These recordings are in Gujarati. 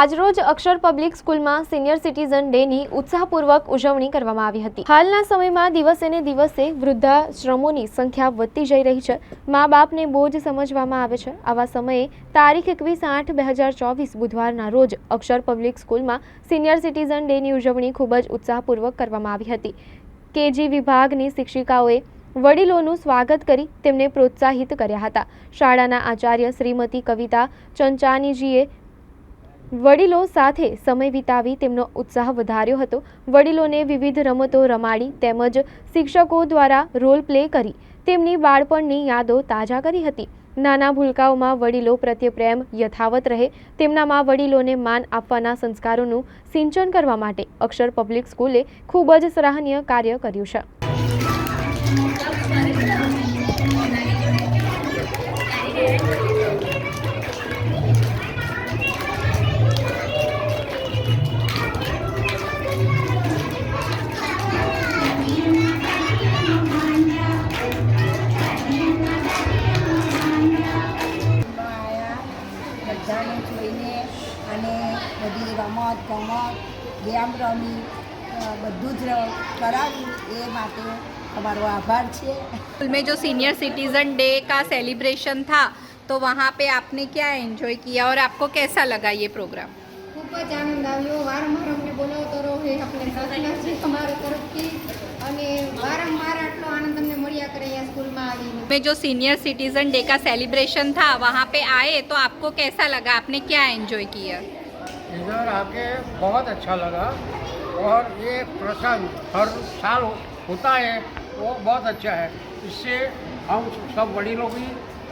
આજરોજ અક્ષર પબ્લિક સ્કૂલમાં સિનિયર સિટીઝન ડેની ઉત્સાહપૂર્વક ઉજવણી કરવામાં આવી હતી હાલના સમયમાં દિવસેને દિવસે વૃદ્ધાશ્રમોની સંખ્યા વધતી જઈ રહી છે મા બાપને બોજ સમજવામાં આવે છે આવા સમયે તારીખ એકવીસ આઠ બે હજાર ચોવીસ બુધવારના રોજ અક્ષર પબ્લિક સ્કૂલમાં સિનિયર સિટીઝન ડેની ઉજવણી ખૂબ જ ઉત્સાહપૂર્વક કરવામાં આવી હતી કેજી વિભાગની શિક્ષિકાઓએ વડીલોનું સ્વાગત કરી તેમને પ્રોત્સાહિત કર્યા હતા શાળાના આચાર્ય શ્રીમતી કવિતા ચંચાનીજીએ વડીલો સાથે સમય વિતાવી તેમનો ઉત્સાહ વધાર્યો હતો વડીલોને વિવિધ રમતો રમાડી તેમજ શિક્ષકો દ્વારા રોલ પ્લે કરી તેમની બાળપણની યાદો તાજા કરી હતી નાના ભૂલકાઓમાં વડીલો પ્રત્યે પ્રેમ યથાવત રહે તેમનામાં વડીલોને માન આપવાના સંસ્કારોનું સિંચન કરવા માટે અક્ષર પબ્લિક સ્કૂલે ખૂબ જ સરાહનીય કાર્ય કર્યું છે તમે ની અને બધી વામાત કમા ગ્યામરોની બધું જ કરાવત એ માટે તમારો આભાર છે કુલ મે જો સિનિયર સિટીઝન ડે કા સેલિબ્રેશન થા તો વહા પે આપને ક્યા એન્જોય કિયા ઓર આપકો કેસા લગા યે પ્રોગ્રામ ખૂબ જ આનંદ આવ્યો વારમામ અમને બોલાવતો રો હે આપને સાથ ના સે અમાર તરફથી અને વારમામ में जो सीनियर सिटीजन डे का सेलिब्रेशन था वहाँ पे आए तो आपको कैसा लगा आपने क्या एंजॉय किया इधर आके बहुत अच्छा लगा और ये प्रसंग हर साल होता है वो बहुत अच्छा है इससे हम सब लोग की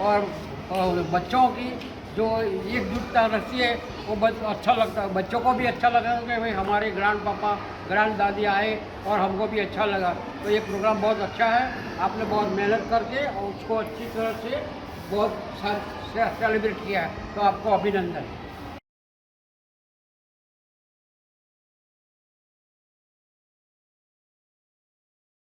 और बच्चों की जो एकजुटता रहती है वो अच्छा लगता है बच्चों को भी अच्छा लगा कि भाई हमारे ग्रैंड पापा ग्रैंड दादी आए और हमको भी अच्छा लगा तो ये प्रोग्राम बहुत अच्छा है आपने बहुत मेहनत करके और उसको अच्छी तरह से बहुत सेलिब्रेट किया है तो आपको अभिनंदन